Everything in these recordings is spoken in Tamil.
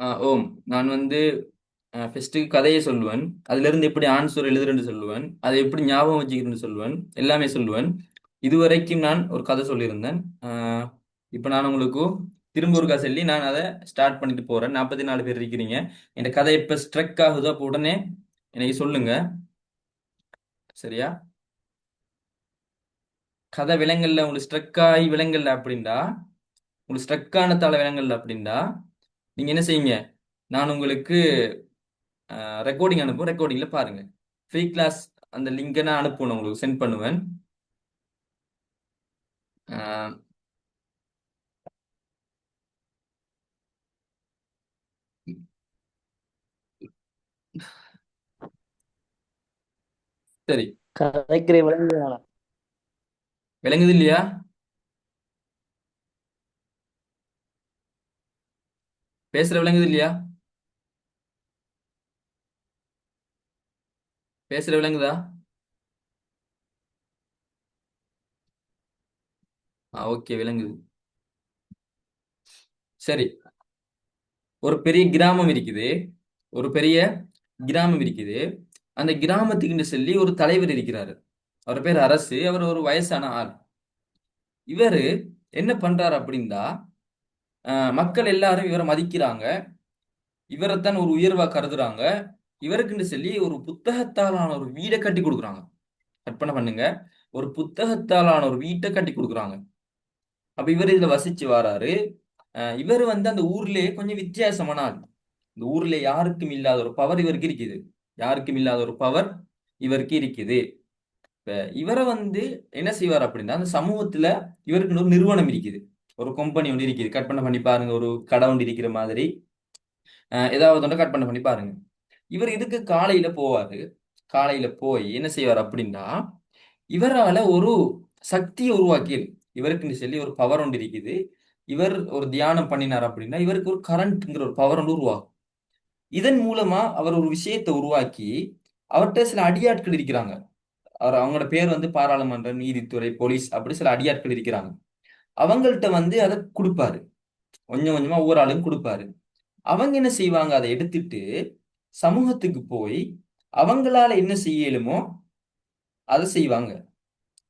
ஆ, ஓம். நான் வந்து ஃபர்ஸ்ட்டு கதையை சொல்லுவேன். அதுலேருந்து எப்படி ஆன்சர் எழுதுறேன்னு சொல்லுவேன். அதை எப்படி ஞாபகம் வச்சுக்கிறேன்னு சொல்லுவேன். எல்லாமே சொல்லுவேன். இதுவரைக்கும் நான் ஒரு கதை சொல்லியிருந்தேன். இப்போ நான் உங்களுக்கு திரும்ப ஒரு கதை சொல்லி நான் அதை ஸ்டார்ட் பண்ணிட்டு போகிறேன் நாற்பத்தி நாலு பேர் இருக்கிறீங்க. என் கதை இப்போ ஸ்ட்ரக் ஆகுதோ? அப்போ உடனே எனக்கு சொல்லுங்க. சரியா? கதை விலங்கல்ல உங்களுக்கு ஸ்ட்ரக் ஆகி விலங்கல்ல அப்படின்டா உங்களுக்கு ஸ்ட்ரக் ஆன தலை விலங்கல்ல அப்படின்டா நீங்க என்ன செய்யுங்க நான் உங்களுக்கு ரெக்கார்டிங் அனுப்பும் ரெக்கார்டிங்ல பாருங்க. ஃப்ரீ கிளாஸ் அந்த லிங்கை நான் அனுப்புவேன். உங்களுக்கு சென்ட் பண்ணுவேன். சரி. விளங்குது இல்லையா? பேசுற விளங்குது இல்லையா? பேசுற விளங்குதா ஆ ஓகே விளங்குது சரி. ஒரு பெரிய கிராமம் இருக்குது. ஒரு பெரிய கிராமம் இருக்குது. அந்த கிராமத்துக்குன்னு சொல்லி ஒரு தலைவர் இருக்கிறாரு. அவர் பேர் அரசு. அவர் ஒரு வயசான ஆள். இவரு என்ன பண்றாரு அப்படின்னா மக்கள் எல்லாரும் இவரை மதிக்கிறாங்க. இவரைத்தான் ஒரு உயர்வா கருதுறாங்க. இவருக்குன்னு சொல்லி ஒரு புத்தகத்தாலான ஒரு வீடை கட்டி கொடுக்குறாங்க. கற்பனை பண்ணுங்க. ஒரு புத்தகத்தாலான ஒரு வீட்டை கட்டி கொடுக்குறாங்க. அப்ப இவர் இதுல வசிச்சு வராரு. இவர் வந்து அந்த ஊர்லயே கொஞ்சம் வித்தியாசமான ஆள் இந்த ஊர்ல யாருக்கும் இல்லாத ஒரு பவர் இவருக்கு இருக்குது. யாருக்கும் இல்லாத ஒரு பவர் இவருக்கு இருக்குது. இப்ப இவரை வந்து என்ன செய்வார் அப்படின்னா அந்த சமூகத்துல இவருக்கு ஒரு நிறுவனம் இருக்குது. ஒரு கம்பெனி ஒன்று இருக்குது. கற்பனை பண்ணி பாருங்க. ஒரு கடை ஒன்று இருக்கிற மாதிரி. ஏதாவது ஒன்று கற்பனை பண்ணி பாருங்க. இவர் இதுக்கு காலையில போவாரு? காலையில போய் என்ன செய்வார் அப்படின்னா இவரால ஒரு சக்தியை உருவாக்கி இவருக்குன்னு சொல்லி ஒரு பவர் ஒன்று இருக்குது. இவர் ஒரு தியானம் பண்ணினார் அப்படின்னா இவருக்கு ஒரு கரண்ட்ங்கிற ஒரு பவர் ஒன்று உருவாகும். இதன் மூலமா அவர் ஒரு விஷயத்தை உருவாக்கி அவர்கிட்ட சில அடியாட்கள் இருக்கிறாங்க. அவர் அவங்களோட பேர் வந்து பாராளுமன்றம் நீதித்துறை போலீஸ் அப்படி சில அடியாட்கள் இருக்கிறாங்க. அவங்கள்ட்ட வந்து அதை கொடுப்பாரு. கொஞ்சம் கொஞ்சமா ஒவ்வொரு ஆளும் கொடுப்பாரு. அவங்க என்ன செய்வாங்க? அதை எடுத்துட்டு சமூகத்துக்கு போய் அவங்களால என்ன செய்யலுமோ அதை செய்வாங்க.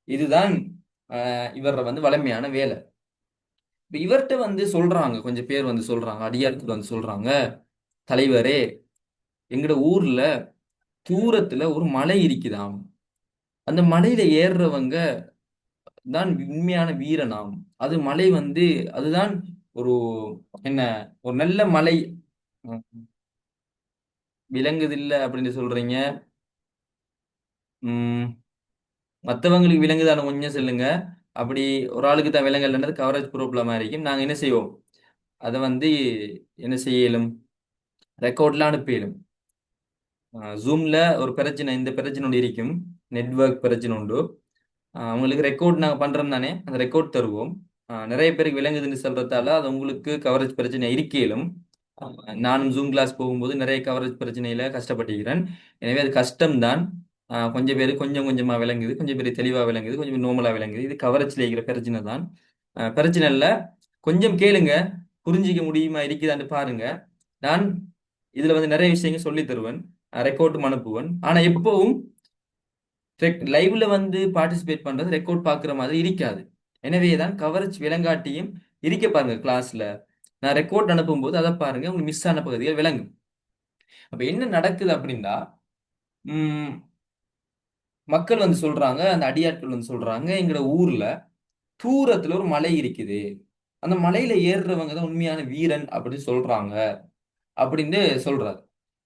இதுதான் ஆஹ் இவர வந்து வளமையான வேலை. இப்ப இவர்கிட்ட வந்து சொல்றாங்க. கொஞ்சம் பேர் வந்து சொல்றாங்க. அடியாருக்கு வந்து சொல்றாங்க. தலைவரே எங்கட ஊர்ல தூரத்துல ஒரு மலை இருக்குதாம். அந்த மலையில ஏறுறவங்க தான் உண்மையான வீரனாம் அது மலை வந்து அதுதான் ஒரு என்ன ஒரு நல்ல மலை. உம், விளங்குது அப்படின்னு சொல்றீங்க. உம் மற்றவங்களுக்கு விலங்குதான கொஞ்சம் சொல்லுங்க. அப்படி ஒரு ஆளுக்கு தான் விலங்கல்ன்றது கவரேஜ் ப்ராப்ளமாக இருக்கும். நாங்கள் என்ன செய்வோம்? அதை வந்து என்ன செய்யலும்? ரெக்கார்ட்லாம் அனுப்பியலும். ஜூமில் ஒரு பிரச்சனை இந்த பிரச்சனை ஒன்று இருக்கும். நெட்வொர்க் பிரச்சனை உண்டு. உங்களுக்கு ரெக்கார்ட் நாங்கள் பண்ணுறோம் தானே? அந்த ரெக்கார்ட் தருவோம். நிறைய பேருக்கு விளங்குதுன்னு சொல்றதால அது உங்களுக்கு கவரேஜ் பிரச்சனை இருக்கையிலும் நானும் ஜூம் கிளாஸ் போகும்போது நிறைய கவரேஜ் பிரச்சனையில கஷ்டப்பட்டுக்கிறேன். எனவே அது கஷ்டம்தான். கொஞ்சம் பேர் கொஞ்சம் கொஞ்சமாக விளங்குது கொஞ்சம் பேர் தெளிவாக விளங்குது கொஞ்சம் பேர் விளங்குது. இது கவரேஜில் இருக்கிற பிரச்சனை தான். பிரச்சனை இல்லை. கொஞ்சம் கேளுங்க. புரிஞ்சிக்க முடியுமா இருக்குதான்னு பாருங்க. நான் இதில் வந்து நிறைய விஷயங்கள் சொல்லி தருவேன். ரெக்கார்டும் அனுப்புவேன். ஆனால் எப்பவும் லைவ்ல வந்து பார்ட்டிசிபேட் பண்றது ரெக்கார்ட் பார்க்குற மாதிரி இருக்காது. எனவே தான் கவரேஜ் விளங்காட்டியும் இருக்க பாருங்க கிளாஸ்ல நான் ரெக்கார்ட் அனுப்பும்போது அதை பாருங்க உங்களுக்கு மிஸ் ஆன பகுதிகள் விளங்கும். அப்ப என்ன நடக்குது அப்படின்னா உம் மக்கள் வந்து சொல்றாங்க அந்த அடியாட்கள் வந்து சொல்றாங்க எங்களோட ஊர்ல தூரத்துல ஒரு மலை இருக்குது. அந்த மலையில ஏறுறவங்க தான் உண்மையான வீரன் அப்படின்னு சொல்றாங்க அப்படின்னு சொல்றாரு.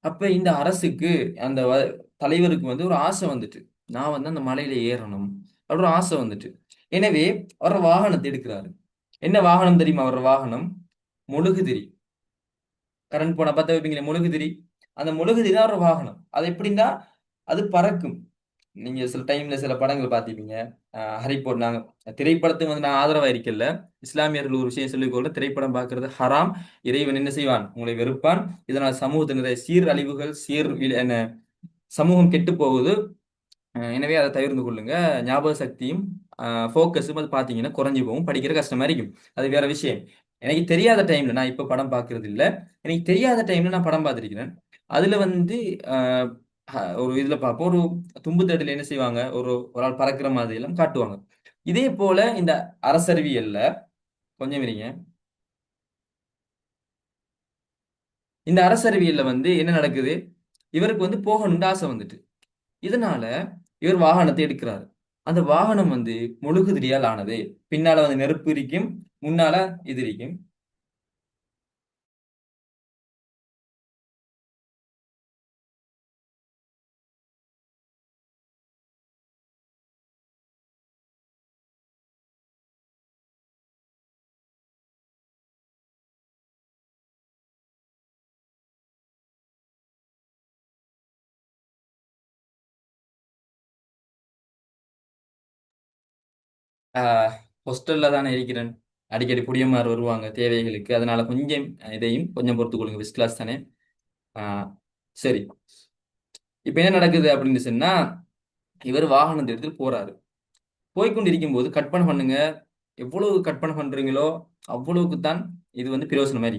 அப்ப இந்த அரசுக்கு அந்த வ- தலைவருக்கு வந்து ஒரு ஆசை வந்துட்டு. நான் வந்து அந்த மலையில ஏறணும் அப்படின்னு ஒரு ஆசை வந்துட்டு. எனவே அவர் வாகனத்தை எடுக்கிறாரு. என்ன வாகனம் தெரியுமா? அவர் வாகனம் முழுகுதிரி. கரண்ட் போன பார்த்தா வைப்பீங்களே முழுகுதிரி. அந்த முழுகுதிரி தான் ஒரு வாகனம். அது எப்படின்னா அது பறக்கும். நீங்க சில டைம்ல சில படங்கள் பார்த்துப்பீங்க அஹ் ஹரி போட் திரைப்படத்துக்கு வந்து நான் ஆதரவா இருக்கல இஸ்லாமியர்கள் ஒரு விஷயம் சொல்லிக்கொள்ள திரைப்படம் பார்க்கறது ஹராம். இறைவன் என்ன செய்வான்? உங்களை வெறுப்பான். இதனால் சமூகத்தில் நிறைய சீரழிவுகள் சீர் என்ன சமூகம் கெட்டு போகுது. அஹ் எனவே அதை தவிர்த்து கொள்ளுங்க. ஞாபக சக்தியும் ஃபோக்கஸும் அது பார்த்தீங்கன்னா குறைஞ்சி போகும். படிக்கிற கஷ்டமா இருக்கும். அது வேற விஷயம். எனக்கு தெரியாத டைம்ல நான் இப்போ படம் பார்க்கறது இல்ல எனக்கு தெரியாத டைம்ல நான் படம் பார்த்துருக்கிறேன் அதுல வந்து ஆஹ், அஹ், ஒரு இதுல பார்ப்போம் ஒரு தும்பு தட்டில் என்ன செய்வாங்க? ஒரு ஒரு ஆள் பறக்கிற மாதிரி எல்லாம் காட்டுவாங்க. இதே போல இந்த அரசறிவியல்ல கொஞ்சம் இருங்க. இந்த அரசறிவியல்ல வந்து என்ன நடக்குது? இவருக்கு வந்து போகணும்னு ஆசை வந்துட்டு. இதனால இவர் வாகனத்தை எடுக்கிறாரு. அந்த வாகனம் வந்து முழுகுதிரியால் ஆனது. பின்னால வந்து நெருப்பு இருக்கும் முன்னால இது இருக்கும். ஹாஸ்டலில் தானே இருக்கிறேன். அடிக்கடி புடியமார் வருவாங்க தேவைகளுக்கு. அதனால கொஞ்சம் இதையும் கொஞ்சம் பொறுத்து கொள்ளுங்க. ஃபஸ்ட் கிளாஸ் தானே? சரி. இப்போ என்ன நடக்குது அப்படின்னு சொன்னா இவர் வாகனத்தை எடுத்துட்டு போறாரு. போய்க்கொண்டு இருக்கும்போது கற்பனை பண்ணுங்க. எவ்வளவு கற்பனை பண்றீங்களோ அவ்வளவுக்கு தான் இது வந்து பிரயோசனம் மாதிரி.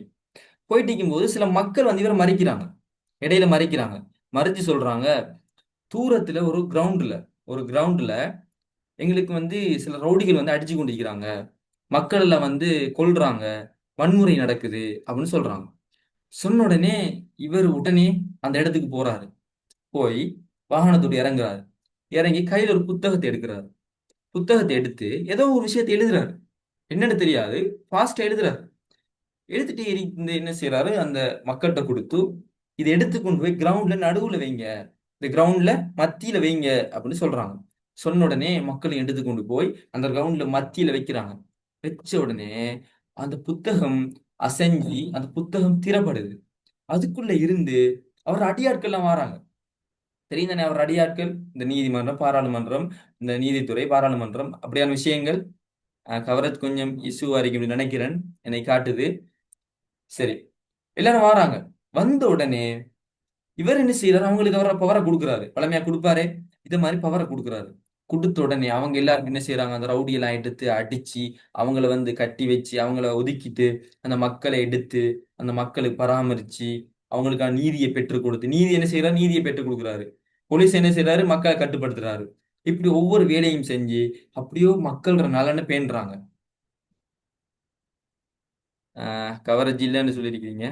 போயிட்டு இருக்கும்போது சில மக்கள் வந்து இவரை மறிக்கிறாங்க. இடையில மறிக்கிறாங்க. மறிச்சு சொல்றாங்க. தூரத்துல ஒரு கிரவுண்ட்ல ஒரு கிரவுண்ட்ல எங்களுக்கு வந்து சில ரவுடிகள் வந்து அடிச்சு கொண்டிருக்கிறாங்க. மக்கள் வந்து கொல்றாங்க. வன்முறை நடக்குது அப்படின்னு சொல்றாங்க. சொன்ன உடனே இவர் உடனே அந்த இடத்துக்கு போறாரு. போய் வாகனத்தோடு இறங்குறாரு. இறங்கி கையில ஒரு புத்தகத்தை எடுக்கிறாரு. புத்தகத்தை எடுத்து ஏதோ ஒரு விஷயத்தை எழுதுறாரு. என்னன்னு தெரியாது. ஃபாஸ்டா எழுதுறாரு. எழுத்துட்டு இரு- என்ன செய்யறாரு அந்த மக்கள்கிட்ட கொடுத்து இதை எடுத்து கொண்டு போய் கிரவுண்ட்ல நடுவுல வைங்க. இந்த கிரவுண்ட்ல மத்தியில வைங்க. அப்படின்னு சொல்றாங்க. சொன்ன உடனே மக்கள் எடுத்து கொண்டு போய் அந்த கிரவுண்ட்ல மத்தியில வைக்கிறாங்க. வச்ச உடனே அந்த புத்தகம் அசைஞ்சி அந்த புத்தகம் திறப்படுது அதுக்குள்ள இருந்து அவர் அடியாட்கள்லாம் வராங்க. தெரியும் தானே அவர் அடியாட்கள்? இந்த நீதிமன்றம் பாராளுமன்றம் இந்த நீதித்துறை பாராளுமன்றம் அப்படியான விஷயங்கள். கவரத் கொஞ்சம் இசுவா இருக்கு நினைக்கிறேன். என்னை காட்டுது. சரி. எல்லாரும் வராங்க. வந்த உடனே இவர் என்ன செய்யறாரு அவங்களுக்கு அவர பவரை கொடுக்குறாரு. பழமையா கொடுப்பாரு. இதை மாதிரி பவரை கொடுக்குறாரு. கொடுத்த உடனே அவங்க எல்லாருக்கும் என்ன செய்யறாங்க அந்த ரவுடி எல்லாம் எடுத்து அடிச்சு அவங்கள வந்து கட்டி வச்சு அவங்கள ஒதுக்கிட்டு அந்த மக்களை எடுத்து அந்த மக்களுக்கு பராமரிச்சு அவங்களுக்கான நீதியை பெற்றுக் கொடுத்து நீதி என்ன செய்யறாரு நீதியை பெற்றுக் கொடுக்குறாரு. போலீஸ் என்ன செய்யறாரு மக்களை கட்டுப்படுத்துறாரு. இப்படி ஒவ்வொரு வேலையும் செஞ்சு அப்படியோ மக்களோட நலனை பேணுறாங்க. கவரேஜ் இல்லைன்னு சொல்லியிருக்கீங்க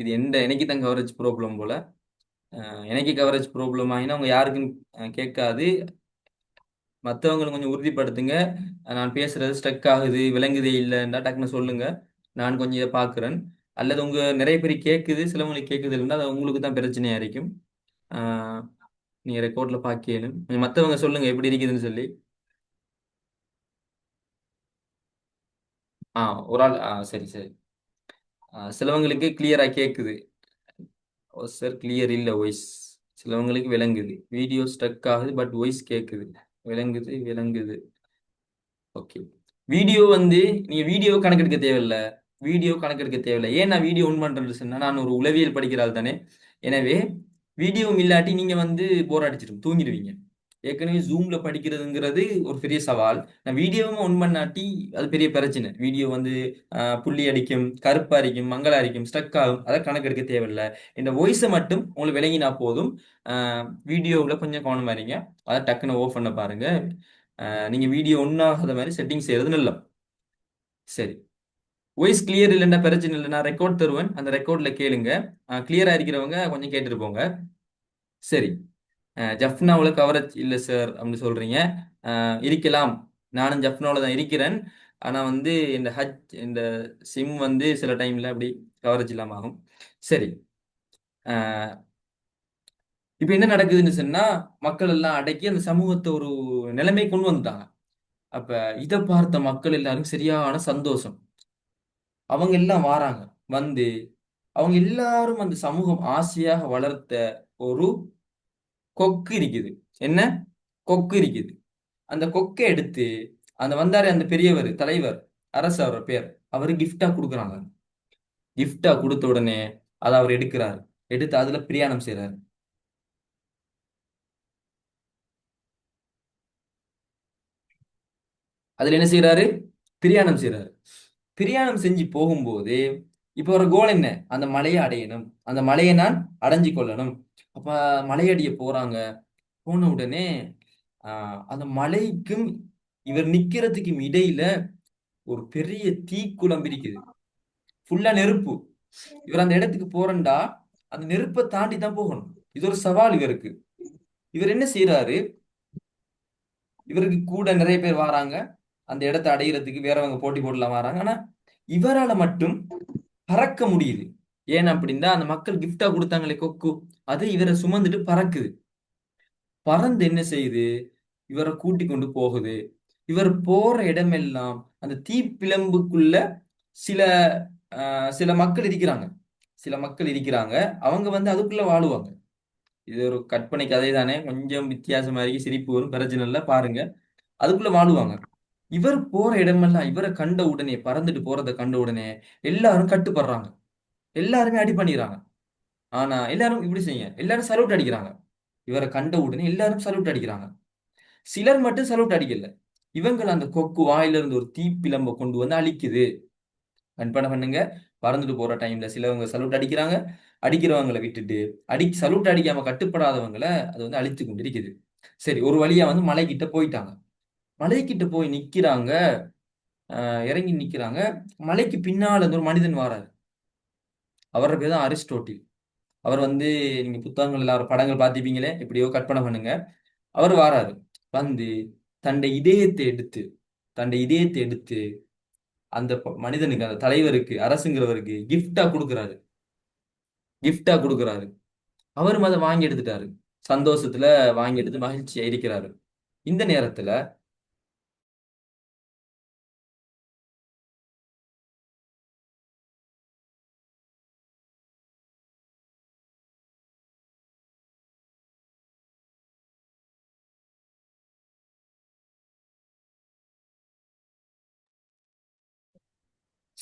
இது எந்த எனக்கு தான் கவரேஜ் ப்ராப்ளம் போல? எனக்கு கவரேஜ் ப்ராப்ளம் ஆகினா அவங்க யாருக்கும் கேட்காது. மற்றவங்களும் கொஞ்சம் உறுதிப்படுத்துங்க. நான் பேசுறது ஸ்டக் ஆகுது விளங்குதே இல்லைன்னா டக்குன்னு சொல்லுங்க. நான் கொஞ்சம் இதை பார்க்குறேன் அல்லது உங்க நிறைய பேர் கேட்குது சிலவங்களுக்கு கேட்குது இல்லைன்னா அது உங்களுக்கு தான் பிரச்சனையா இருக்கும். நீ நீங்க ரெக்கார்ட்ல பார்க்கலும் கொஞ்சம் மற்றவங்க சொல்லுங்க எப்படி இருக்குதுன்னு சொல்லி. ஆ ஒரு ஆள் ஆ சரி சரி. சிலவங்களுக்கு கிளியரா கேக்குது சார் கிளியர் இல்லை வாய்ஸ் சிலவங்களுக்கு விளங்குது. வீடியோ ஸ்டக் ஆகுது பட் வாய்ஸ் கேட்குது விளங்குது விளங்குது. ஓகே வீடியோ வந்து நீங்கள் வீடியோ கணக்கெடுக்க தேவையில்லை. வீடியோ கணக்கெடுக்க தேவையில்ல. ஏன் நான் வீடியோ ஒன் பண்ணுறேன்னு சொன்னால் நான் ஒரு உளவியல் படிக்கிறாள் தானே. எனவே வீடியோ இல்லாட்டி நீங்கள் வந்து போர் அடிச்சிடும். தூங்கிடுவீங்க. ஏற்கனவே ஜூம்ல படிக்கிறதுங்கிறது ஒரு பெரிய சவால். நான் வீடியோவும் ஒன் பண்ணாட்டி அது பெரிய பிரச்சனை. வீடியோ வந்து புள்ளி அடிக்கும் கருப்பு அரிக்கும் மங்கள அரிக்கும் ஸ்டக் ஆகும். அதை கணக்கெடுக்க தேவையில்லை. இந்த வாய்ஸை மட்டும் உங்களுக்கு விளங்கினா போதும். வீடியோவில் கொஞ்சம் கவனமா இருங்க. அதை டக்குன்னு ஓஃப் பண்ண பாருங்க. நீங்க வீடியோ ஒன்றாகாத மாதிரி செட்டிங் செய்யறது நல்லது சரி. வாய்ஸ் கிளியர் இல்லைன்னா பிரச்சனை இல்லை. நான் ரெக்கார்ட் தருவேன். அந்த ரெக்கார்டில் கேளுங்க. கிளியராக இருக்கிறவங்க கொஞ்சம் கேட்டுட்டு போங்க. சரி. ஜஃப்னாவில் கவரேஜ் இல்லை சார் அப்படின்னு சொல்றீங்க. அஹ் இருக்கலாம். நானும் ஜஃப்னாவில் தான் இருக்கிறேன். ஆனால் வந்து இந்த ஹஜ் இந்த சிம் வந்து சில டைம்ல அப்படி கவரேஜ் இல்லாமல் ஆகும். சரி. இப்போ என்ன நடக்குதுன்னு சொன்னா மக்கள் எல்லாம் அடக்கி அந்த சமூகத்தை ஒரு நிலைமை கொண்டு வந்துட்டாங்க. அப்ப இதை பார்த்த மக்கள் எல்லாரும் சரியான சந்தோஷம். அவங்க எல்லாம் வாராங்க. வந்து அவங்க எல்லாரும் அந்த சமூகம் ஆசையாக வளர்த்த ஒரு கொக்கு இருக்குது. என்ன? கொக்கு இருக்குது. அந்த கொக்கை எடுத்து அந்த வந்தாரு அந்த பெரியவர் தலைவர் அரசு அவர் பேர் அவரு கிஃப்டா கொடுக்குறாங்க. கிஃப்டா கொடுத்த உடனே அதை அவர் எடுக்கிறார். எடுத்து அதுல பிரயாணம் செய்யறாரு அதுல என்ன செய்யறாரு பிரயாணம் செய்றாரு. பிரயாணம் செஞ்சு போகும்போது இப்போ ஒரு கோல் என்ன? அந்த மலையை அடையணும். அந்த மலையை நான் அடைஞ்சு கொள்ளணும். அப்ப மலையடிய போறாங்க. போன உடனே ஆஹ் அந்த மலைக்கும் இவர் நிக்கிறதுக்கும் இடையில ஒரு பெரிய தீக்குளம் இருக்குது ஃபுல்லா நெருப்பு. இவர் அந்த இடத்துக்கு போறண்டா அந்த நெருப்பை தாண்டி தான் போகணும். இது ஒரு சவால் இவருக்கு. இவர் என்ன செய்யறாரு இவருக்கு கூட நிறைய பேர் வராங்க. அந்த இடத்தை அடையிறதுக்கு வேறவங்க போட்டி போடலாம் வராங்க. ஆனா இவரால மட்டும் பறக்க முடியுது. ஏன் அப்படின்னா அந்த மக்கள் கிஃப்டா கொடுத்தாங்களே கொக்கு. அது இவரை சுமந்துட்டு பறக்குது. பறந்து என்ன செய்யுது? இவரை கூட்டி கொண்டு போகுது. இவர் போற இடமெல்லாம் அந்த தீப்பிழம்புக்குள்ள சில ஆஹ், சில மக்கள் இருக்கிறாங்க. சில மக்கள் இருக்கிறாங்க. அவங்க வந்து அதுக்குள்ள வாழுவாங்க. இது ஒரு கற்பனை கதை தானே கொஞ்சம் வித்தியாசமா இருக்கு. சிரிப்பு வரும். பிரச்சனை இல்லை. பாருங்க. அதுக்குள்ள வாழுவாங்க. இவர் போற இடமெல்லாம் இவரை கண்ட உடனே பறந்துட்டு போறதை கண்ட உடனே எல்லாரும் கட்டுப்படுறாங்க. எல்லாருமே அடி பண்ணிடுறாங்க ஆனா எல்லாரும் இப்படி செய்யுங்க. எல்லாரும் சல்யூட் அடிக்கிறாங்க. இவரை கண்ட உடனே எல்லாரும் சல்யூட் அடிக்கிறாங்க. சிலர் மட்டும் சல்யூட் அடிக்கல. இவங்கள் அந்த கொக்கு வாயிலிருந்து ஒரு தீப்பிளம்ப கொண்டு வந்து அழிக்குது. கற்பனை பண்ணுங்க. பறந்துட்டு போற டைம்ல சிலவங்க சல்யூட் அடிக்கிறாங்க. அடிக்கிறவங்களை விட்டுட்டு அடி சல்யூட் அடிக்காம கட்டுப்படாதவங்களை அது வந்து அழித்து கொண்டிருக்குது. சரி ஒரு வழியா வந்து மலைக்கிட்ட போயிட்டாங்க. மலைக்கிட்ட போய் நிக்கிறாங்க. இறங்கி நிக்கிறாங்க. மலைக்கு பின்னால வந்து ஒரு மனிதன் வராரு. அவரோட பேர் தான் அரிஸ்டோட்டில். அவர் வந்து நீங்க புத்தகங்கள் எல்லாரும் படங்கள் பார்த்துப்பீங்களே எப்படியோ கற்பனை பண்ணுங்க. அவர் வாராரு. வந்து தன்னை இதயத்தை எடுத்து தன்னை இதயத்தை எடுத்து அந்த ப- மனிதனுக்கு அந்த தலைவருக்கு அரசுங்கிறவருக்கு கிஃப்டா கொடுக்குறாரு. கிஃப்டா கொடுக்குறாரு. அவரும் அதை வாங்கி எடுத்துட்டாரு. சந்தோஷத்துல வாங்கி எடுத்து மகிழ்ச்சியா இருக்கிறாரு. இந்த நேரத்துல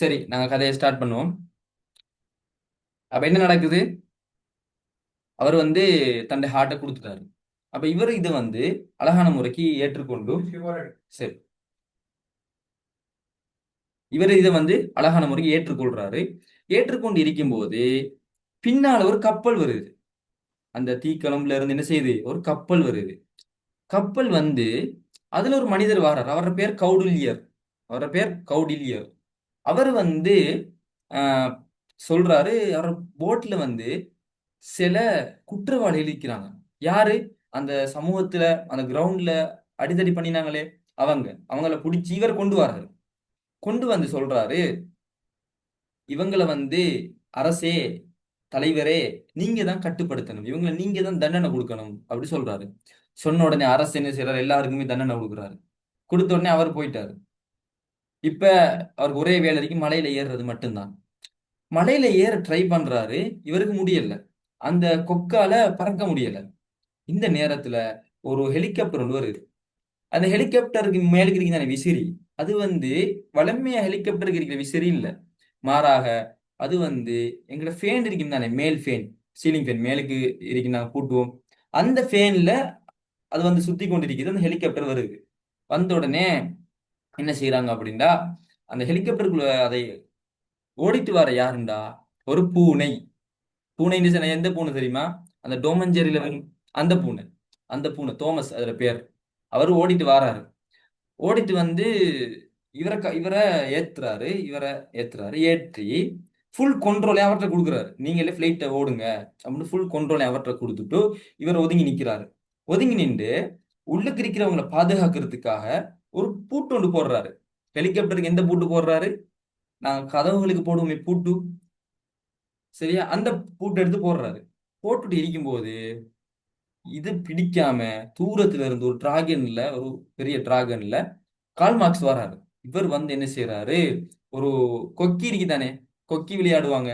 சரி நாங்க கதையை ஸ்டார்ட் பண்ணுவோம். அப்ப என்ன நடக்குது? அவர் வந்து தன்னுடைய ஹார்ட்டை கொடுத்துட்டாரு. அப்ப இவர் இதை வந்து அழகான முறைக்கு ஏற்றுக்கொண்டு சரி. இவர் இதை வந்து அழகான முறைக்கு ஏற்றுக்கொள்றாரு. ஏற்றுக்கொண்டு இருக்கும்போது பின்னால ஒரு கப்பல் வருது. அந்த தீக்கலம்ல இருந்து என்ன செய்யுது? ஒரு கப்பல் வருது. கப்பல் வந்து அதுல ஒரு மனிதர் வரார் அவரோட பேர் கௌடில்யர். அவரோட பேர் கௌடில்யர். அவர் வந்து ஆஹ், சொல்றாரு அவர் போட்ல வந்து சில குற்றவாளிகள் இருக்கிறாங்க யாரு? அந்த சமூகத்துல அந்த கிரவுண்ட்ல அடிதடி பண்ணினாங்களே அவங்க. அவங்கள பிடிச்சி இவர் கொண்டு வர்றாரு. கொண்டு வந்து சொல்றாரு இவங்களை வந்து அரசே தலைவரே நீங்க தான் கட்டுப்படுத்தணும். இவங்களை நீங்க தான் தண்டனை கொடுக்கணும். அப்படி சொல்றாரு. சொன்ன உடனே அரசு என்ன செய்யறாரு எல்லாருக்குமே தண்டனை கொடுக்குறாரு. கொடுத்த உடனே அவர் போயிட்டாரு. இப்ப அவருக்கு ஒரே வேலை இருக்கு மலையில ஏறுறது மட்டும்தான். மலையில ஏற ட்ரை பண்றாரு இவருக்கு முடியல. அந்த கொக்கால பறக்க முடியல. இந்த நேரத்துல ஒரு ஹெலிகாப்டர் ஒன்று வருது. அந்த ஹெலிகாப்டருக்கு மேலுக்கு இருக்கிற விசிறி அது வந்து வளமையா ஹெலிகாப்டருக்கு இருக்கிற விசிறி இல்லை. மாறாக அது வந்து எங்களோட ஃபேன் இருக்கும் தானே மேல் ஃபேன் சீலிங் ஃபேன் மேலுக்கு இருக்கு கூட்டுவோம். அந்த ஃபேன்ல அது வந்து சுத்தி கொண்டிருக்கிறது அந்த ஹெலிகாப்டர் வருது. வந்த உடனே என்ன செய்யறாங்க அப்படின்னா அந்த ஹெலிகாப்டருக்குள்ள அதை ஓடிட்டு வர யாருண்டா? ஒரு பூனை. பூனைன்னு எந்த பூனை தெரியுமா? அந்த டோமஞ்சேரியில அந்த பூனை. அந்த பூனை தோமஸ் அதுல பேர். அவர் ஓடிட்டு வாராரு. ஓடிட்டு வந்து இவரை க- இவரை ஏத்துறாரு இவரை ஏத்துறாரு ஏற்றி ஃபுல் கண்ட்ரோலே அவர்கிட்ட கொடுக்குறாரு. நீங்களே ஃப்ளைட்டை ஓடுங்க அப்படின்னு ஃபுல் கண்ட்ரோலை அவர்கிட்ட கொடுத்துட்டு இவர் ஒதுங்கி நிற்கிறாரு ஒதுங்கி நின்று உள்ளுக்கு இருக்கிறவங்களை பாதுகாக்கிறதுக்காக ஒரு பூட்டு ஒன்று போடுறாரு. ஹெலிகாப்டருக்கு எந்த பூட்டு போடுறாரு? நாங்கள் கதவுகளுக்கு போடுவோமே பூட்டு. சரியா? அந்த பூட்டு எடுத்து போடுறாரு. போட்டுட்டு இருக்கும்போது இது பிடிக்காம தூரத்துல இருந்து ஒரு டிராகன்ல ஒரு பெரிய டிராகன்ல கால் மார்க்ஸ் வராரு இவர் வந்து என்ன செய்யறாரு ஒரு கொக்கி இருக்குதானே? கொக்கி விளையாடுவாங்க.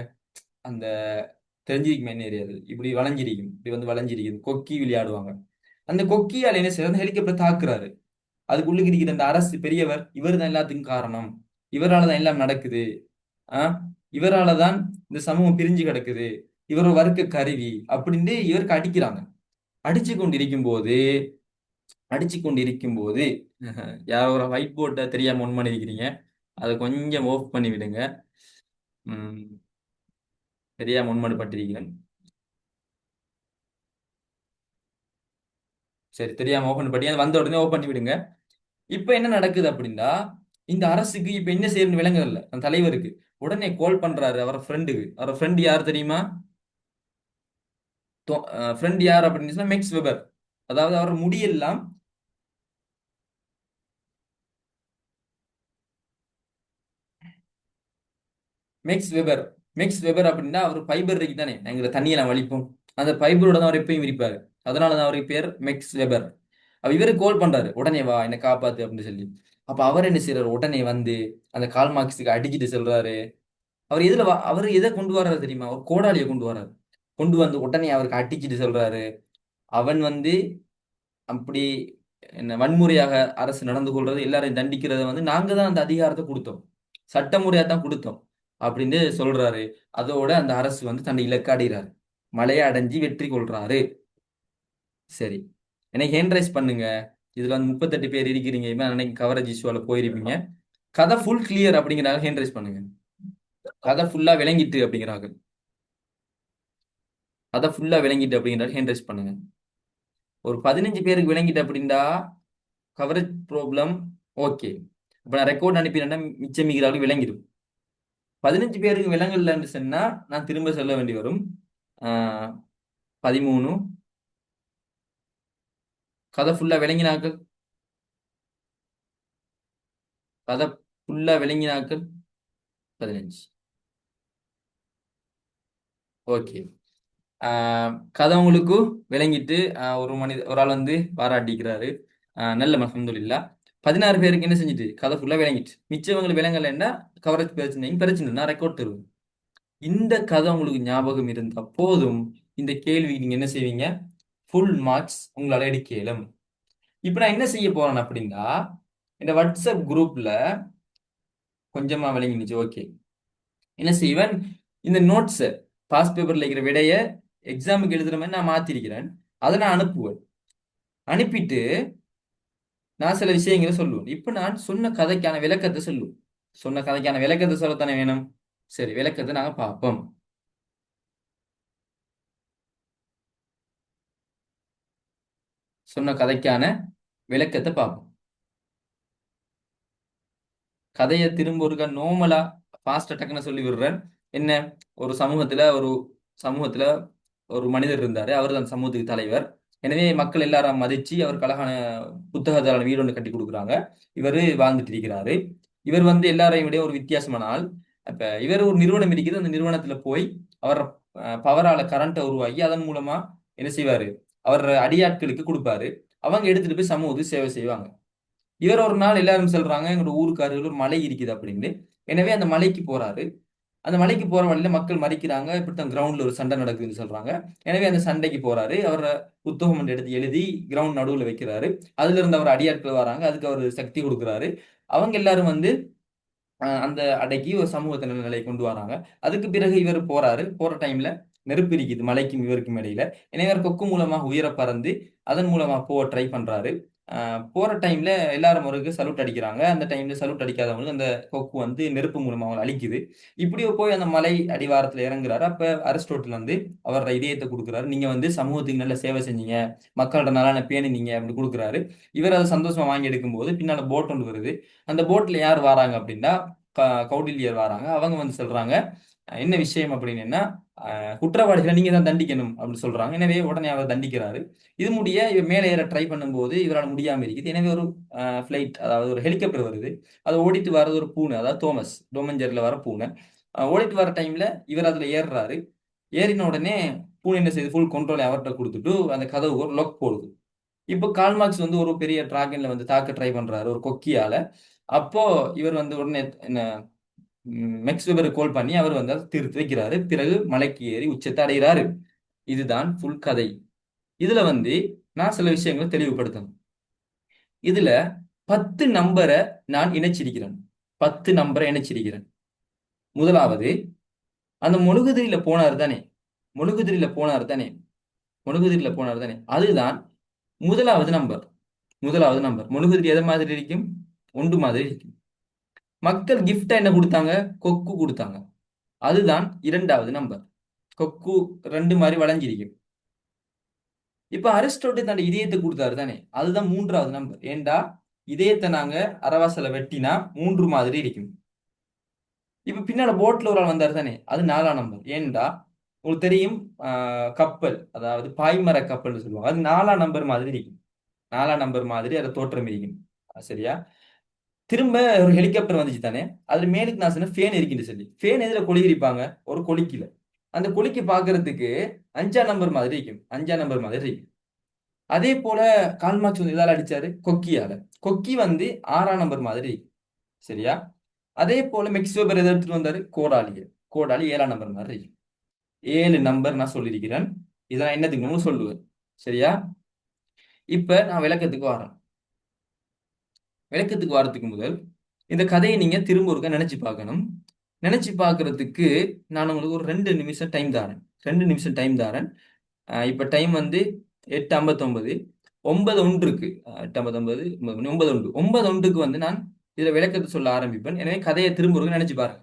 அந்த தெரிஞ்சிருக்குமே என்ன ஏரியாது இப்படி வளைஞ்சிருக்கும். இப்படி வந்து வளைஞ்சிருக்கும். கொக்கி விளையாடுவாங்க. அந்த கொக்கியால் என்ன செய்யறாரு ஹெலிகாப்டர் தாக்குறாரு. அதுக்குள்ளுக்கு இருக்கிற இந்த அரசு பெரியவர் இவர் தான் எல்லாத்துக்கும் காரணம். இவரால தான் எல்லாம் நடக்குது. ஆஹ் இவரால தான் இந்த சமூகம் பிரிஞ்சு கிடக்குது. இவர் வர்க்க கருவி அப்படின்னு இவருக்கு அடிக்கிறாங்க. அடிச்சு கொண்டிருக்கும் போது அடிச்சு கொண்டிருக்கும் போது யாரோ ஒரு ஒயிட் போர்ட்டை தெரியாம ஒன் பண்ணிருக்கிறீங்க. அதை கொஞ்சம் ஓஃப் பண்ணி விடுங்க. ம், சரியா முன்மடுப்பட்டிருக்கிறேன் சரி தெரியாம ஓபன் பண்ணி அது வந்த உடனே ஓபன் பண்ணி விடுங்க. இப்ப என்ன நடக்குது அப்படின்னா இந்த அரசுக்கு இப்ப என்ன செய்யணும்னு விளங்கல. அந்த தலைவருக்கு. உடனே கால் பண்றாரு அவர் ஃப்ரெண்டுக்கு அவரோட ஃப்ரெண்ட் யார் தெரியுமா? ஃப்ரெண்ட் யார் அப்படின்னு சொன்னா மெக்ஸ் வெபர் அதாவது அவர் முடியெல்லாம் மெக்ஸ் வெபர் மெக்ஸ் வெபர் அப்படின்னா அவர் ஃபைபர் இருக்கு தானே எங்களை தண்ணியெல்லாம் வலிப்போம். அந்த ஃபைபரோட தான் அவர் எப்பயும் விரிப்பாரு. அதனால தான் அவருக்கு பேர் மெக்ஸ் வெபர் இவரு கோல் பண்றாரு. உடனே வா என்னை காப்பாத்து அப்படின்னு சொல்லி. அப்ப அவர் என்ன செய்யறாரு உடனே வந்து அந்த கால் மார்க்ஸுக்கு அடிக்கிட்டு சொல்றாரு. அவர் எதுல வா- அவர் எதை கொண்டு வர்றாரு தெரியுமா? அவர் கோடாலியை கொண்டு வர்றாரு. கொண்டு வந்து உடனே அவருக்கு அடிச்சிட்டு சொல்றாரு. அவன் வந்து அப்படி என்ன வன்முறையாக அரசு நடந்து கொள்றது எல்லாரையும் தண்டிக்கிறத வந்து நாங்க தான் அந்த அதிகாரத்தை கொடுத்தோம். சட்டமுறையா தான் கொடுத்தோம் அப்படின்னு சொல்றாரு. அதோட அந்த அரசு வந்து தன்னை இலக்கு அடைகிறாரு மலையை அடைஞ்சி வெற்றி கொள்றாரு. சரி. எனக்கு ஹேண்ட் ரைஸ் பண்ணுங்க. இதுல வந்து முப்பத்தெட்டு பேர் இருக்கிறீங்க. இவன் அன்னைக்கு கவரேஜ் இஷ்யூல போயிருப்பீங்க. கதை ஃபுல் கிளியர் அப்படிங்கிறாங்க ஹேண்ட் ரைஸ் பண்ணுங்க. கதை ஃபுல்லா விளங்கிட்டு அப்படிங்கிறாங்க கதை ஃபுல்லா விளங்கிட்டு அப்படிங்கிறாரு ஹேண்ட் ரைஸ் பண்ணுங்க. ஒரு பதினஞ்சு பேருக்கு விளங்கிட்டு அப்படின்னா கவரேஜ் ப்ராப்ளம் ஓகே இப்போ நான் ரெக்கார்ட் அனுப்பினேன்னா மிச்சம் மிகிறாலும் விளங்கிடும். பதினஞ்சு பேருக்கு விளங்கலன்னு சொன்னால் நான் திரும்ப சொல்ல வேண்டி வரும். பதிமூணு கதை ஃபுல்லா விளங்கினாக்கள். கதை ஃபுல்லா விளங்கினாக்கள். பதினஞ்சு. ஓகே. கதை உங்களுக்கு விளங்கிட்டு ஒரு மனித ஒரு ஆள் வந்து பாராட்டிக்கிறாரு ஆஹ் நல்ல அல்ஹம்துலில்லாஹ் பதினாறு பேருக்கு என்ன செஞ்சுட்டு கதை ஃபுல்லா விளங்கிட்டு மிச்சவங்களுக்கு விளங்கலைன்னா கவரேஜ் பிரச்சனையும் பிரச்சனை நான் ரெக்கார்ட் தருவேன் இந்த கதை உங்களுக்கு ஞாபகம் இருந்தால் போதும். இந்த கேள்விக்கு நீங்க என்ன செய்வீங்க? ஃபுல் மார்க்ஸ் உங்களால் எடுக்க இயலும். இப்போ நான் என்ன செய்ய போறேன் அப்படின்னா இந்த வாட்ஸ்அப் குரூப்ல கொஞ்சமா விளங்கினுச்சு. ஓகே என்ன செய்வேன்? இந்த நோட்ஸ் பாஸ் பேப்பர்ல இருக்கிற விடைய எக்ஸாமுக்கு எழுதுற மாதிரி நான் மாத்திருக்கிறேன். அதை நான் அனுப்புவேன். அனுப்பிட்டு நான் சில விஷயங்களை சொல்லுவேன். இப்போ நான் சொன்ன கதைக்கான விளக்கத்தை சொல்லுவேன். சொன்ன கதைக்கான விளக்கத்தை சொல்லத்தானே வேணும்? சரி விளக்கத்தை நாங்க பார்ப்போம். சொன்ன கதைக்கான விளக்கத்தை பார்ப்போம். கதையை திரும்ப ஒருக்கா நோமலா ஃபாஸ்ட் டக்குன்னு சொல்லி விடுறேன் என்ன? ஒரு சமூகத்துல ஒரு சமூகத்துல ஒரு மனிதர் இருந்தாரு. அவர் தான் சமூகத்துக்கு தலைவர். எனவே மக்கள் எல்லாரும் மதிச்சு அவருக்கு அழகான புத்தகத்தான வீடு ஒன்று கட்டி கொடுக்குறாங்க. இவர் வாழ்ந்துட்டு இருக்கிறாரு. இவர் வந்து எல்லாரையும் விட ஒரு வித்தியாசமான ஆள். அப்ப இவர் ஒரு நிறுவனம் இருக்குது. அந்த நிறுவனத்துல போய் அவர் பவரால கரண்ட்டை உருவாக்கி அதன் மூலமா என்ன செய்வாரு? அவர் அடியாட்களுக்கு கொடுப்பாரு. அவங்க எடுத்துட்டு போய் சமூகத்துக்கு சேவை செய்வாங்க. இவர் ஒரு நாள் எல்லாரும் சொல்றாங்க எங்களோட ஊருக்கு அருகில் ஒரு மலை இருக்குது அப்படின்னு எனவே அந்த மலைக்கு போறாரு. அந்த மலைக்கு போற வழியில மக்கள் மறிக்கிறாங்க. இப்படித்தான் கிரவுண்ட்ல ஒரு சண்டை நடக்குதுன்னு சொல்றாங்க. எனவே அந்த சண்டைக்கு போறாரு. அவர் புத்தகம் எடுத்து எழுதி கிரவுண்ட் நடுவில் வைக்கிறாரு. அதுல இருந்து அவர் அடியாட்கள் வராங்க. அதுக்கு அவர் சக்தி கொடுக்குறாரு. அவங்க எல்லாரும் வந்து அந்த அடைக்கி ஒரு சமூகத்தின நிலையை கொண்டு வராங்க. அதுக்கு பிறகு இவர் போறாரு. போற டைம்ல நெருப்பு இருக்குது மலைக்கும் இவருக்கும் இடையில. எனவே கொக்கு மூலமாக உயர பறந்து அதன் மூலமாக போக ட்ரை பண்றாரு. போகிற போற டைம்ல எல்லாரும் அவருக்கு சல்யூட் அடிக்கிறாங்க. அந்த டைம்ல சல்யூட் அடிக்காதவங்களுக்கு அந்த கொக்கு வந்து நெருப்பு மூலமா அவங்களை அழிக்குது. இப்படியோ போய் அந்த மலை அடிவாரத்துல இறங்குறாரு. அப்ப அரிஸ்டோட்டில் வந்து அவரோட இதயத்தை கொடுக்குறாரு. நீங்க வந்து சமூகத்துக்கு நல்ல சேவை செஞ்சீங்க. மக்களோட நலனை பேணினீங்க அப்படின்னு கொடுக்குறாரு. இவர் அதை சந்தோஷமா வாங்கி எடுக்கும்போது பின்னால போட் ஒன்று வருது. அந்த போட்ல யார் வராங்க அப்படின்னா க- கௌடில்யர் வராங்க. அவங்க வந்து சொல்றாங்க என்ன விஷயம் அப்படின்னா குற்றவாளிகளை நீங்க தான் தண்டிக்கணும் அப்படின்னு சொல்றாங்க. எனவே உடனே அவர் தண்டிக்கிறாரு. இது முடிய இவர் மேலே ஏற ட்ரை பண்ணும்போது இவரால் முடியாம இருக்குது. எனவே ஒரு ஃபிளைட் அதாவது ஒரு ஹெலிகாப்டர் வருது. அதை ஓடிட்டு வர்றது ஒரு பூனை அதாவது தோமஸ் டோமஞ்சர்ல வர பூனை. ஓடிட்டு வர டைம்ல இவர் அதுல ஏறுறாரு. ஏறின உடனே பூனை என்ன செய்யுது? ஃபுல் கண்ட்ரோல் அவர்கிட்ட கொடுத்துட்டு அந்த கதவு ஒரு லொக் போடுது. இப்போ கால்மார்க்ஸ் வந்து ஒரு பெரிய டிராகன்ல வந்து தாக்க ட்ரை பண்றாரு ஒரு கொக்கியால. அப்போ இவர் வந்து உடனே என்ன மெக்ஸ் வெபர் கோல் பண்ணி அவர் வந்து அதை தீர்த்து வைக்கிறாரு. பிறகு மலைக்கு ஏறி உச்சத்தை அடைகிறாரு. இதுதான் ஃபுல் கதை. இதுல வந்து நான் சில விஷயங்களை தெளிவுபடுத்தணும். இதுல பத்து நம்பரை நான் இணைச்சிருக்கிறேன். பத்து நம்பரை இணைச்சிருக்கிறேன். முதலாவது அந்த முழுகுதிரியில போனார் தானே. முழுகுதிரியில போனார் தானே. முழுகுதிரியில போனார் தானே. அதுதான் முதலாவது நம்பர். முதலாவது நம்பர். முழுகுதிரி எதை மாதிரி இருக்கும்? ஒன்று மாதிரி இருக்கும். மக்கள் கிஃப்டா என்ன கொடுத்தாங்க? கொக்கு கொடுத்தாங்க. அதுதான் இரண்டாவது நம்பர் கொக்கு ரெண்டு மாதிரி வளைஞ்சிருக்கும் இப்ப அரிஸ்டோட்டில் தன் இதயத்தை கொடுத்தாரு தானே? அதுதான் மூன்றாவது நம்பர் ஏண்டா? இதயத்தை நாங்க அரவாசல வெட்டினா மூன்று மாதிரி இருக்கும். இப்ப பின்னால போட்ல ஒரு ஆள் வந்தாரு தானே? அது நாலாம் நம்பர் ஏண்டா? உங்களுக்கு தெரியும் ஆஹ், கப்பல். அதாவது பாய்மர கப்பல்னு சொல்லுவாங்க. அது நாலாம் நம்பர் மாதிரி இருக்கும். நாலாம் நம்பர் மாதிரி அதை தோற்றம் இருக்கும். சரியா? திரும்ப ஒரு ஹெலிகாப்டர் வந்துச்சு தானே? அதுல மேலுக்கு நான் சொன்னேன் ஃபேன் இருக்குன்னு சொல்லி. ஃபேன் எதுல கொழுகிருப்பாங்க ஒரு கொலிக்கில அந்த கொலிக்கு பாக்குறதுக்கு அஞ்சாம் நம்பர் மாதிரி இருக்கும். அஞ்சாம் நம்பர் மாதிரி இருக்கும். அதே போல கால்மார்க்ஸ் வந்து இதால அடிச்சாரு? கொக்கியால. கொக்கி வந்து ஆறாம் நம்பர் மாதிரி இருக்கும். சரியா? அதே போல மெக்சிகோபர் எதை எடுத்துட்டு வந்தாரு? கோடாலிய. கோடாலி ஏழாம் நம்பர் மாதிரி இருக்கும். ஏழு நம்பர் நான் சொல்லியிருக்கிறேன். இதெல்லாம் நான் சொல்லுவேன். சரியா? இப்ப நான் விளக்கத்துக்கு வரேன். விளக்கத்துக்கு வாரத்துக்கு முதல் இந்த கதையை நீங்க திரும்ப ஒருக்க நினைச்சு பார்க்கணும். நினைச்சு பார்க்கறதுக்கு நான் உங்களுக்கு ஒரு ரெண்டு நிமிஷம் டைம் தரேன். ரெண்டு நிமிஷம் டைம் தரேன். இப்போ டைம் வந்து எட்டு ஐம்பத்தொன்பது. ஒன்பது ஒன்றுக்கு. எட்டு ஐம்பத்தொன்பது ஒன்பது மணி, ஒன்பது ஒன்று. ஒன்பது ஒன்றுக்கு வந்து நான் இதில் விளக்கத்தை சொல்ல ஆரம்பிப்பேன். எனவே கதையை திரும்ப ஒருக்கா நினைச்சு பாருங்க.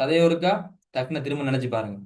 கதையோருக்கா டக்குன்னு திரும்ப நினைச்சு பாருங்க.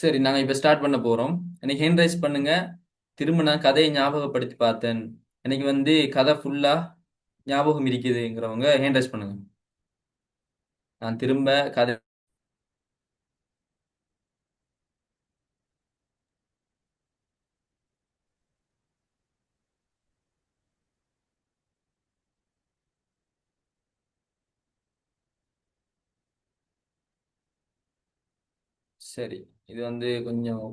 சரி நாங்கள் இப்போ ஸ்டார்ட் பண்ண போகிறோம் எனக்கு ஹேண்ட் ரைஸ் பண்ணுங்க. திரும்ப நான் கதையை ஞாபகப்படுத்தி பார்த்தேன். எனக்கு வந்து கதை ஃபுல்லாக ஞாபகம் இருக்குதுங்கிறவங்க ஹேண்ட் ரைஸ் பண்ணுங்க. நான் திரும்ப கதை சரி இது வந்து கொஞ்சம்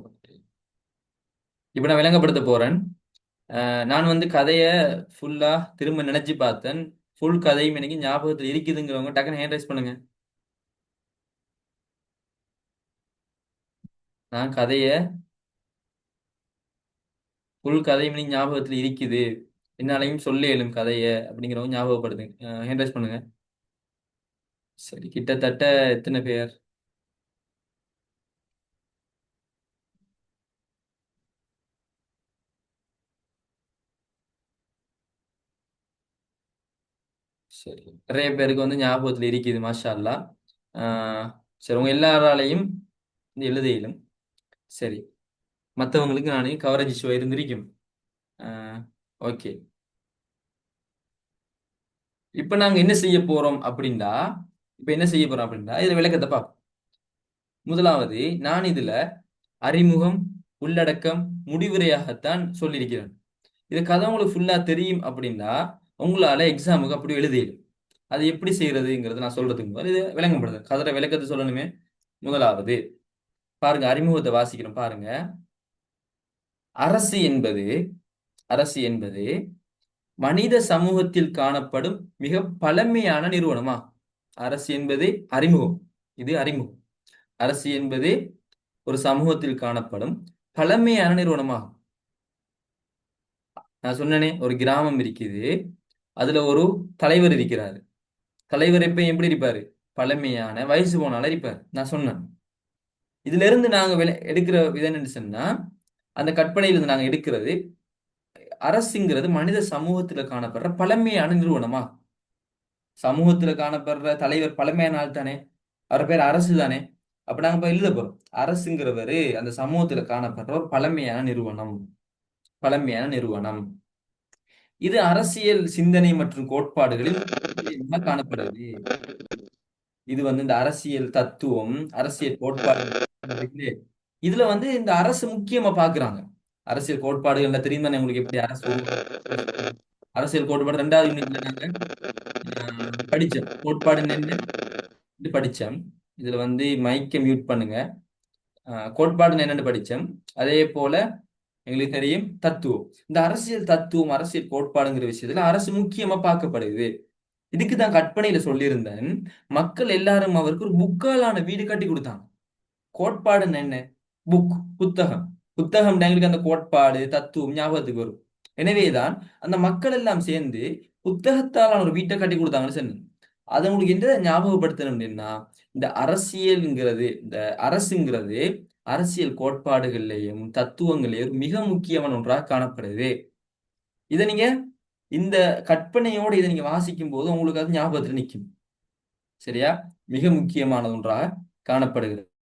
இப்ப நான் விளங்கப்படுத்த போறேன். நான் வந்து கதையை ஃபுல்லா திரும்ப நினைச்சு பார்த்தேன். ஃபுல் கதையும் எனக்கு ஞாபகத்தில் இருக்குதுங்கிறவங்க டக்குன்னு ஹேண்ட் ரைஸ் பண்ணுங்க. நான் கதையை ஃபுல் கதையும் எனக்கு ஞாபகத்தில் இருக்குது. என்னாலையும் சொல்ல இயலும் கதையை அப்படிங்கிறவங்க ஞாபகப்படுத்துங்க. ஹேண்ட் ரைஸ் பண்ணுங்க. சரி கிட்டத்தட்ட எத்தனை பேர்? சரி. நிறைய பேருக்கு வந்து ஞாபகத்தில் இருக்குது மாஷா அல்லா ஆஹ் சரி உங்க எல்லாராலையும் இது எழுத இயலும் சரி. மற்றவங்களுக்கு நான் கவரேஜ் ஷோ இருந்திருக்கும். ஓகே இப்போ நாங்க என்ன செய்ய போறோம் அப்படின்னா இப்போ என்ன செய்ய போறோம் அப்படின்னா இதுல விளக்கத்தை பார்ப்போம் முதலாவது நான் இதுல அறிமுகம் உள்ளடக்கம் முடிவுரையாகத்தான் சொல்லியிருக்கிறேன். இது கதை உங்களுக்கு ஃபுல்லா தெரியும் அப்படின்னா உங்களால எக்ஸாமுக்கு அப்படி எழுதிடும் அது எப்படி செய்கிறதுங்கிறது நான் சொல்றதுக்கு முதல்ல இது விளங்கப்படுது கதை விளக்கத்தை சொல்லணுமே. முதலாவது பாருங்க அறிமுகத்தை வாசிக்கிறோம் பாருங்க. அரசு என்பது அரசு என்பது மனித சமூகத்தில் காணப்படும் மிக பழமையான நிறுவனமா? அரசு என்பது அறிமுகம். இது அறிமுகம். அரசு என்பது ஒரு சமூகத்தில் காணப்படும் பழமையான நிறுவனமாகும் நான் சொன்னனே ஒரு கிராமம் இருக்குது. அதுல ஒரு தலைவர் இருக்கிறாரு. தலைவர் எப்ப எப்படி இருப்பாரு? பழமையான வயசு போனால இருப்பார். நான் சொன்னேன். இதுல இருந்து நாங்க விளை- எடுக்கிற விதம் என்னன்னு சொன்னா அந்த கற்பனையில இருந்து நாங்க எடுக்கிறது அரசுங்கிறது மனித சமூகத்துல காணப்படுற பழமையான நிறுவனமா? சமூகத்துல காணப்படுற தலைவர் பழமையான ஆள் தானே. அவர் பேர் அரசு தானே. அப்ப நாங்க இப்ப எழுத போறோம். அரசுங்கிறவரு அந்த சமூகத்துல காணப்படுற ஒரு பழமையான நிறுவனம். பழமையான நிறுவனம். இது அரசியல் சிந்தனை மற்றும் கோட்பாடுகளில் காணப்படுது இது வந்து இந்த அரசியல் தத்துவம் அரசியல் கோட்பாடு இதுல வந்து இந்த அரசு முக்கியமா பாக்குறாங்க. அரசியல் கோட்பாடுகள்ல தெரியும் தானே உங்களுக்கு எப்படி அரசு அரசியல் கோட்பாடு ரெண்டாவது யூனிட்ல நாங்க ஆஹ், படிச்சோம். கோட்பாடு என்ன இது படிச்சோம். இதுல வந்து மைக்கை மியூட் பண்ணுங்க. கோட்பாடுன்னு கோட்பாடு என்னன்னு படிச்சோம். அதே போல எங்களுக்கு தெரியும் தத்துவம். இந்த அரசியல் தத்துவம் அரசியல் கோட்பாடுங்கிற விஷயத்துல அரசு முக்கியமா பார்க்கப்படுது. இதுக்கு தான் கற்பனையில சொல்லியிருந்தேன். மக்கள் எல்லாரும் அவருக்கு ஒரு புக்காலான வீடு கட்டி கொடுத்தாங்க. கோட்பாடுன்னு என்ன? புக் புத்தகம். புத்தகம் எங்களுக்கு அந்த கோட்பாடு தத்துவம் ஞாபகத்துக்கு வரும். எனவேதான் அந்த மக்கள் எல்லாம் சேர்ந்து புத்தகத்தாலான ஒரு வீட்டை கட்டி கொடுத்தாங்கன்னு சொன்னேன். அதை உங்களுக்கு எந்த ஞாபகப்படுத்தணும் அப்படின்னா இந்த அரசியல்ங்கிறது இந்த அரசுங்கிறது அரசியல் கோட்பாடுகள்லேயும் தத்துவங்களையும் மிக முக்கியமான ஒன்றாக காணப்படுது. இதை நீங்க இந்த கற்பனையோட இதை நீங்க வாசிக்கும் போது உங்களுக்கு அது ஞாபகத்தில் நிற்கும் சரியா? மிக முக்கியமான ஒன்றாக காணப்படுகிறது.